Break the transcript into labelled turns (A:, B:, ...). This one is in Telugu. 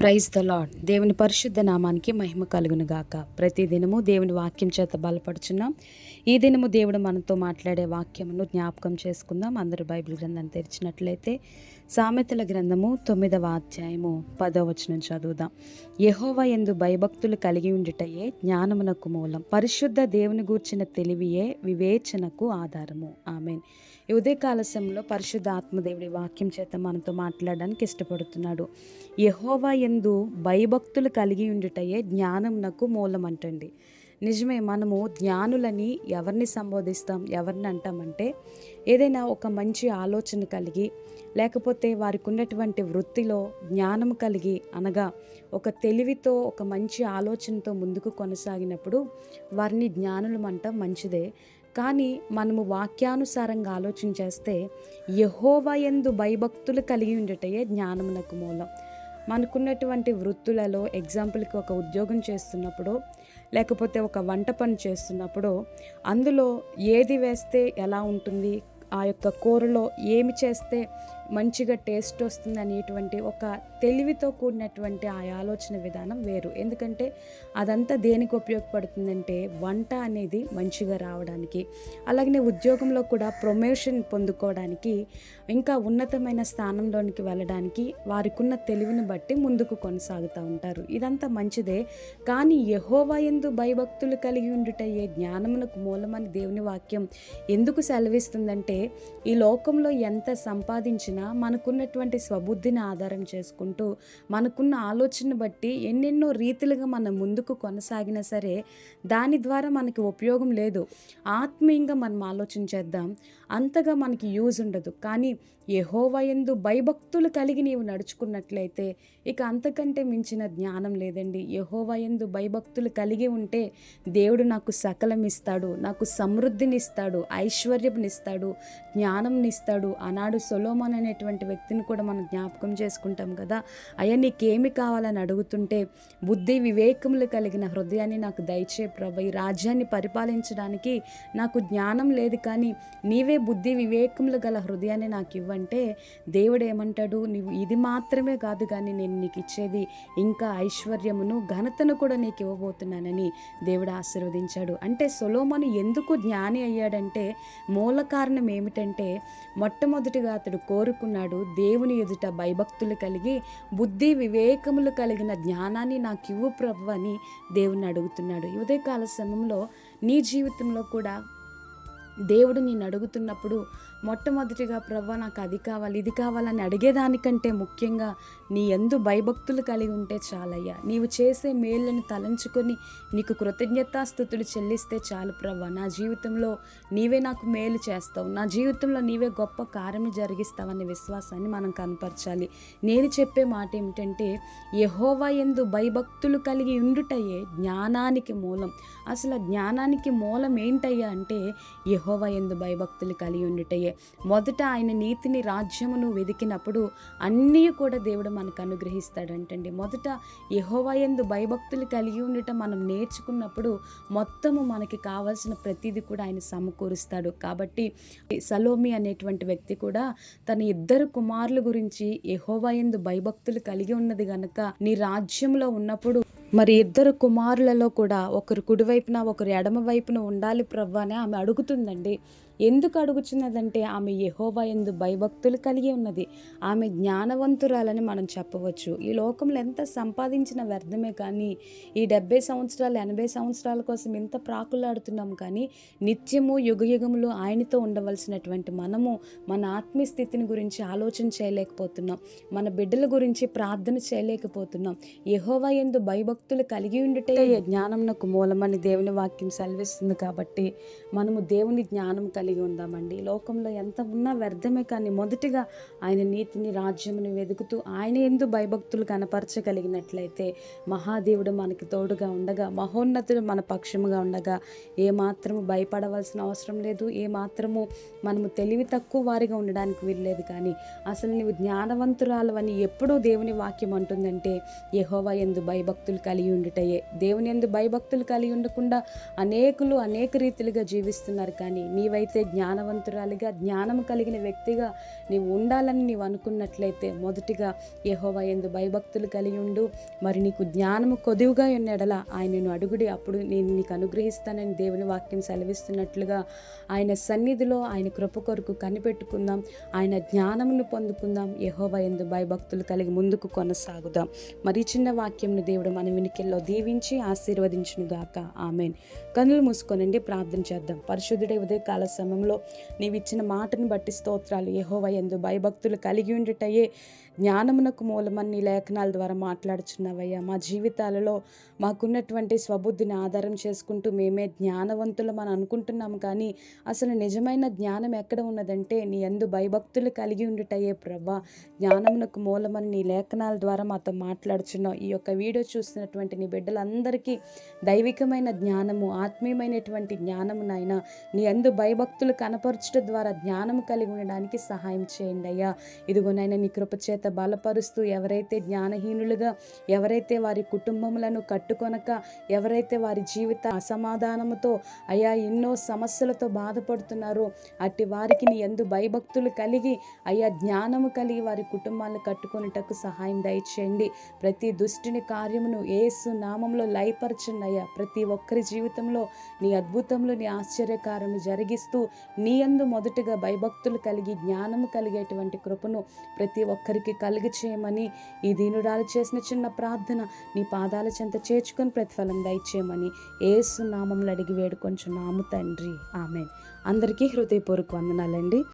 A: ప్రైజ్ ద లాడ్ దేవుని పరిశుద్ధ నామానికి మహిమ కలుగును గాక. ప్రతి దినము దేవుని వాక్యం చేత బలపడుచున్నాం. ఈ దినము దేవుడు మనతో మాట్లాడే వాక్యమును జ్ఞాపకం చేసుకుందాం. అందరూ బైబిల్ గ్రంథాన్ని తెరిచినట్లయితే సామెతల గ్రంథము తొమ్మిదవ అధ్యాయము పదో వచనం చదువుదాం. యహోవ ఎందు భయభక్తులు కలిగి ఉండుటయే జ్ఞానమునకు మూలం. పరిశుద్ధ దేవుని గూర్చిన తెలివియే వివేచనకు ఆధారము. ఆమెన్. ఈ ఉదయకాల సమయంలో పరిశుద్ధ ఆత్మదేవుడి వాక్యం చేత మనతో మాట్లాడడానికి ఇష్టపడుతున్నాడు. యహోవా ఎందు భయభక్తులు కలిగి ఉండుటయే జ్ఞానం మూలం అంటండి నిజమే మనము జ్ఞానులని ఎవరిని సంబోధిస్తాం ఎవరిని అంటామంటే ఏదైనా ఒక మంచి ఆలోచన కలిగి లేకపోతే వారికి ఉన్నటువంటి వృత్తిలో జ్ఞానం కలిగి అనగా ఒక తెలివితో ఒక మంచి ఆలోచనతో ముందుకు కొనసాగినప్పుడు వారిని జ్ఞానులు అంటాం మంచిదే. కానీ మనము వాక్యానుసారంగా ఆలోచన చేస్తే యహోవయందు ఎందు భయభక్తులు కలిగి ఉండటయే జ్ఞానమునకు మూలం. మనకున్నటువంటి వృత్తులలో ఎగ్జాంపుల్కి ఒక ఉద్యోగం చేస్తున్నప్పుడు లేకపోతే ఒక వంట పని చేస్తున్నప్పుడు అందులో ఏది వేస్తే ఎలా ఉంటుంది? ఆ యొక్క కూరలో ఏమి చేస్తే మంచిగా టేస్ట్ వస్తుంది అనేటువంటి ఒక తెలివితో కూడినటువంటి ఆ ఆలోచన విధానం వేరు. ఎందుకంటే అదంతా దేనికి ఉపయోగపడుతుందంటే వంట అనేది మంచిగా రావడానికి అలాగనే ఉద్యోగంలో కూడా ప్రమోషన్ పొందుకోవడానికి ఇంకా ఉన్నతమైన స్థానంలోనికి వెళ్ళడానికి వారికి ఉన్న తెలివిని బట్టి ముందుకు కొనసాగుతూ ఉంటారు. ఇదంతా మంచిదే కానీ యహోవా ఎందు భయభక్తులు కలిగి ఉండుటయ్యే జ్ఞానమునకు మూలమని దేవుని వాక్యం ఎందుకు సెలవిస్తుందంటే ఈ లోకంలో ఎంత సంపాదించిన మనకున్నటువంటి స్వబుద్ధిని ఆధారం చేసుకుంటూ మనకున్న ఆలోచన బట్టి ఎన్నెన్నో రీతిలుగా మనం ముందుకు కొనసాగినా సరే దాని ద్వారా మనకి ఉపయోగం లేదు. ఆత్మీయంగా మనం ఆలోచన చేద్దాం అంతగా మనకి యూజ్ ఉండదు. కానీ యహోవయందు భయభక్తులు కలిగి నీవు నడుచుకున్నట్లయితే ఇక అంతకంటే మించిన జ్ఞానం లేదండి. యహోవయందు భయభక్తులు కలిగి ఉంటే దేవుడు నాకు సకలం ఇస్తాడు నాకు సమృద్ధిని ఇస్తాడు ఐశ్వర్యంనిస్తాడు జ్ఞానంనిస్తాడు ఆనాడు సొలోమన్ అనేటువంటి వ్యక్తిని కూడా మనం జ్ఞాపకం చేసుకుంటాం కదా. అయ్యా నీకేమి కావాలని అడుగుతుంటే బుద్ధి వివేకములు కలిగిన హృదయాన్ని నాకు దయచే ప్రభు ఈ రాజ్యాన్ని పరిపాలించడానికి నాకు జ్ఞానం లేదు కానీ నీవే బుద్ధి వివేకములు గల హృదయాన్ని నాకు ఇవ్వంటే దేవుడు ఏమంటాడు? నీవు ఇది మాత్రమే కాదు కానీ నేను నీకు ఇచ్చేది ఇంకా ఐశ్వర్యమును ఘనతను కూడా నీకు ఇవ్వబోతున్నానని దేవుడు ఆశీర్వదించాడు. అంటే సొలోమను ఎందుకు జ్ఞాని అయ్యాడంటే మూల కారణం ఏమిటంటే మొట్టమొదటిగా అతడు కోరుకున్నాడు దేవుని ఎదుట భయభక్తులు కలిగి బుద్ధి వివేకములు కలిగిన జ్ఞానాన్ని నాకు ఇవ్వు ప్రభు అని దేవుని అడుగుతున్నాడు. ఉదయకాల సమయంలో నీ జీవితంలో కూడా దేవుడు నేను అడుగుతున్నప్పుడు మొట్టమొదటిగా ప్రభా నాకు అది కావాలి ఇది కావాలని అడిగేదానికంటే ముఖ్యంగా నీ ఎందు భయభక్తులు కలిగి ఉంటే చాలయ్యా. నీవు చేసే మేళ్ళని తలంచుకొని నీకు కృతజ్ఞతాస్థుతులు చెల్లిస్తే చాలు ప్రభా నా జీవితంలో నీవే నాకు మేలు చేస్తావు. నా జీవితంలో నీవే గొప్ప కార్యం జరిగిస్తావనే విశ్వాసాన్ని మనం కనపరచాలి. నేను చెప్పే మాట ఏమిటంటే యహోవా ఎందు భయభక్తులు కలిగి ఉండుటయే జ్ఞానానికి మూలం. అసలు జ్ఞానానికి మూలం ఏంటయ్యా అంటే యహోవా ఎందు భయభక్తులు కలిగి ఉండుటయే. మొదట ఆయన నీతిని రాజ్యమును వెతికినప్పుడు అన్నీ కూడా దేవుడు మనకు అనుగ్రహిస్తాడంటండి. మొదట యహోవయందు ఎందు భయభక్తులు కలిగి ఉండటం మనం నేర్చుకున్నప్పుడు మొత్తము మనకి కావాల్సిన ప్రతిదీ కూడా ఆయన సమకూరుస్తాడు. కాబట్టి సలోమి అనేటువంటి వ్యక్తి కూడా తన ఇద్దరు కుమారుల గురించి యహోవయందు ఎందు భయభక్తులు కలిగి ఉన్నది గనక నీ రాజ్యంలో ఉన్నప్పుడు మరి ఇద్దరు కుమారులలో కూడా ఒకరు కుడివైపున ఒకరు ఎడమ వైపున ఉండాలి ప్రవ్వా అని ఆమె అడుగుతుందండి. ఎందుకు అడుగుచున్నదంటే ఆమె యహోవా ఎందు భయభక్తులు కలిగి ఉన్నది. ఆమె జ్ఞానవంతురాలని మనం చెప్పవచ్చు. ఈ లోకంలో ఎంత సంపాదించిన వ్యర్థమే కానీ ఈ డెబ్బై సంవత్సరాలు ఎనభై సంవత్సరాల కోసం ఎంత ప్రాకులాడుతున్నాం కానీ నిత్యము యుగ యుగములు ఆయనతో ఉండవలసినటువంటి మనము మన ఆత్మీయ స్థితిని గురించి ఆలోచన చేయలేకపోతున్నాం. మన బిడ్డల గురించి ప్రార్థన చేయలేకపోతున్నాం. యహోవా ఎందు భయభక్తులు కలిగి ఉండుటే జ్ఞానంకు మూలమని దేవుని వాక్యం సెలవిస్తుంది కాబట్టి మనము దేవుని జ్ఞానం కలిగి కలిగి ఉందామండి. లోకంలో ఎంత ఉన్నా వ్యర్థమే కానీ మొదటిగా ఆయన నీతిని రాజ్యముని వెతుకుతూ ఆయన ఎందు భయభక్తులు కనపరచగలిగినట్లయితే మహాదేవుడు మనకి తోడుగా ఉండగా మహోన్నతుడు మన పక్షముగా ఉండగా ఏ మాత్రము భయపడవలసిన అవసరం లేదు. ఏ మాత్రము మనము తెలివి తక్కువ వారిగా ఉండడానికి వీల్లేదు కానీ అసలు నీవు జ్ఞానవంతురాలు అని ఎప్పుడూ దేవుని వాక్యం అంటుందంటే యహోవా ఎందు భయభక్తులు కలిగి ఉండుటయే. దేవుని ఎందు భయభక్తులు కలిగి ఉండకుండా అనేకులు అనేక రీతిలుగా జీవిస్తున్నారు కానీ నీవైతే ఎవరైతే జ్ఞానవంతురాలిగా జ్ఞానం కలిగిన వ్యక్తిగా నీవు ఉండాలని నీవు అనుకున్నట్లయితే మొదటిగా యహోవా ఎందు భయభక్తులు కలిగి ఉండు. మరి నీకు జ్ఞానము కొదువుగా ఆయన ఆయనను అడుగుడి. అప్పుడు నేను నీకు అనుగ్రహిస్తానని దేవుని వాక్యం సెలవిస్తున్నట్లుగా ఆయన సన్నిధిలో ఆయన కృప కొరకు కనిపెట్టుకుందాం. ఆయన జ్ఞానమును పొందుకుందాం. యహోవా ఎందు భయభక్తులు కలిగి ముందుకు కొనసాగుదాం. మరి చిన్న వాక్యంను దేవుడు మన వినికిల్లో దీవించి ఆశీర్వదించును గాక ఆమెన్. కనులు మూసుకోనండి. ప్రార్థన చేద్దాం. పరిశుద్ధుడే ఉదయకాల సమయంలో నీవిచ్చిన మాటను బట్టి స్తోత్రాలు. యెహోవా ఎందు భయభక్తులు కలిగి ఉండుటయే జ్ఞానమునకు మూలమని నీ లేఖనాల ద్వారా మాట్లాడుచున్నావయ్యా. మా జీవితాలలో మాకున్నటువంటి స్వబుద్ధిని ఆధారం చేసుకుంటూ మేమే జ్ఞానవంతులం అని అనుకుంటున్నాము. కానీ అసలు నిజమైన జ్ఞానం ఎక్కడ ఉన్నదంటే నీ అందు భయభక్తులు కలిగి ఉండుటయే ప్రభా. జ్ఞానమునకు మూలమని నీ లేఖనాల ద్వారా మాతో మాట్లాడుచున్నావు. ఈ యొక్క వీడియో చూస్తున్నటువంటి నీ బిడ్డలందరికీ దైవికమైన జ్ఞానము ఆత్మీయమైనటువంటి జ్ఞానము నాయన నీ అందు భయభక్తులు కనపరచడం ద్వారా జ్ఞానము కలిగి ఉండడానికి సహాయం చేయండి అయ్యా. ఇదిగోనైనా నీ కృపచేత బలపరుస్తూ ఎవరైతే జ్ఞానహీనులుగా ఎవరైతే వారి కుటుంబములను కట్టుకొనక ఎవరైతే వారి జీవిత అసమాధానముతో అయ్యా ఎన్నో సమస్యలతో బాధపడుతున్నారో అట్టి వారికి నీ ఎందు భయభక్తులు కలిగి అయ్యా జ్ఞానము కలిగి వారి కుటుంబాలను కట్టుకొనుటకు సహాయం దయచేయండి. ప్రతి దుష్టిని కార్యమును ఏసు నామంలో లయపరచండి అయ్యా. ప్రతి ఒక్కరి జీవితంలో నీ అద్భుతములు నీ ఆశ్చర్యకారము జరిగిస్తూ నీ యందు మొదటగా భయభక్తులు కలిగి జ్ఞానము కలిగేటువంటి కృపను ప్రతి ఒక్కరికి కలిగి చేయమని ఈ దీనురాలు చేసిన చిన్న ప్రార్థన నీ పాదాల చెంత చేర్చుకొని ప్రతిఫలం దయచేయమని ఏసు నామంలో అడిగి వేడుకొంచున్నాము తండ్రి. ఆమె అందరికీ హృదయపూర్వక వందనాలండి.